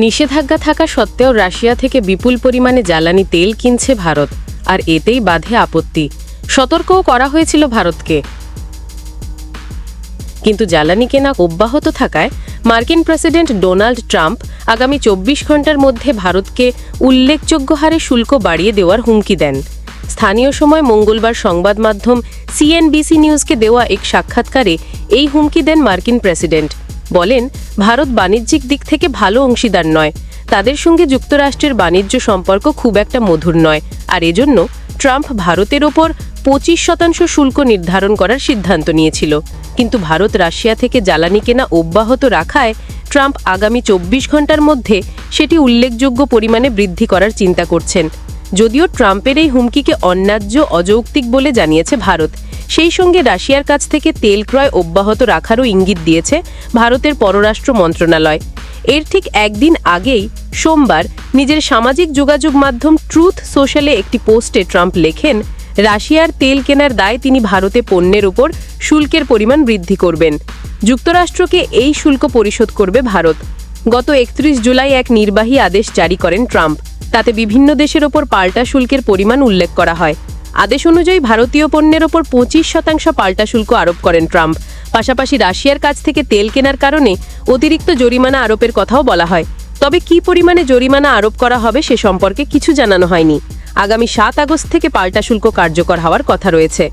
নিষেধাজ্ঞা থাকা সত্ত্বেও রাশিয়া থেকে বিপুল পরিমাণে জ্বালানি তেল কিনছে ভারত, আর এতেই বাধে আপত্তি। সতর্কও করা হয়েছিল ভারতকে। কিন্তু জ্বালানি কেনা অব্যাহত থাকায় মার্কিন প্রেসিডেন্ট ডোনাল্ড ট্রাম্প আগামী চব্বিশ ঘণ্টার মধ্যে ভারতকে উল্লেখযোগ্য হারে শুল্ক বাড়িয়ে দেওয়ার হুমকি দেন। স্থানীয় সময় মঙ্গলবার সংবাদ মাধ্যম সিএনবিসি নিউজকে দেওয়া এক সাক্ষাৎকারে এই হুমকি দেন মার্কিন প্রেসিডেন্ট। বলেন, ভারত বাণিজ্যিক দিক থেকে ভালো অংশীদার নয়। তাদের সঙ্গে যুক্তরাষ্ট্রের বাণিজ্য সম্পর্ক খুব একটা মধুর নয়। আর এজন্য ট্রাম্প ভারতের ওপর পঁচিশ শতাংশ শুল্ক নির্ধারণ করার সিদ্ধান্ত নিয়েছিল। কিন্তু ভারত রাশিয়া থেকে জ্বালানি কেনা অব্যাহত রাখায় ট্রাম্প আগামী চব্বিশ ঘণ্টার মধ্যে সেটি উল্লেখযোগ্য পরিমাণে বৃদ্ধি করার চিন্তা করছেন। যদিও ট্রাম্পের এই হুমকিকে অন্যায্য, অযৌক্তিক বলে জানিয়েছে ভারত। সেই সঙ্গে রাশিয়ার কাছ থেকে তেল ক্রয় অব্যাহত রাখারও ইঙ্গিত দিয়েছে ভারতের পররাষ্ট্র মন্ত্রণালয়। এর ঠিক একদিন আগেই সোমবার নিজের সামাজিক যোগাযোগ মাধ্যম ট্রুথ সোশ্যালে একটি পোস্টে ট্রাম্প লেখেন, রাশিয়ার তেল কেনার দায় তিনি ভারতে পণ্যের উপর শুল্কের পরিমাণ বৃদ্ধি করবেন। যুক্তরাষ্ট্রকে এই শুল্ক পরিশোধ করবে ভারত। গত একত্রিশ জুলাই এক নির্বাহী আদেশ জারি করেন ট্রাম্প। তাতে বিভিন্ন দেশের ওপর পাল্টা শুল্কের পরিমাণ উল্লেখ করা হয়। আদেশ অনুযায়ী ভারতীয় পণ্যের ওপর পঁচিশ শতাংশ পাল্টা শুল্ক আরোপ করেন ট্রাম্প। পাশাপাশি রাশিয়ার কাছ থেকে তেল কেনার কারণে অতিরিক্ত জরিমানা আরোপের কথাও বলা হয়। তবে কি পরিমাণে জরিমানা আরোপ করা হবে সে সম্পর্কে কিছু জানানো হয়নি। আগামী সাত আগস্ট থেকে পাল্টা শুল্ক কার্যকর হওয়ার কথা রয়েছে।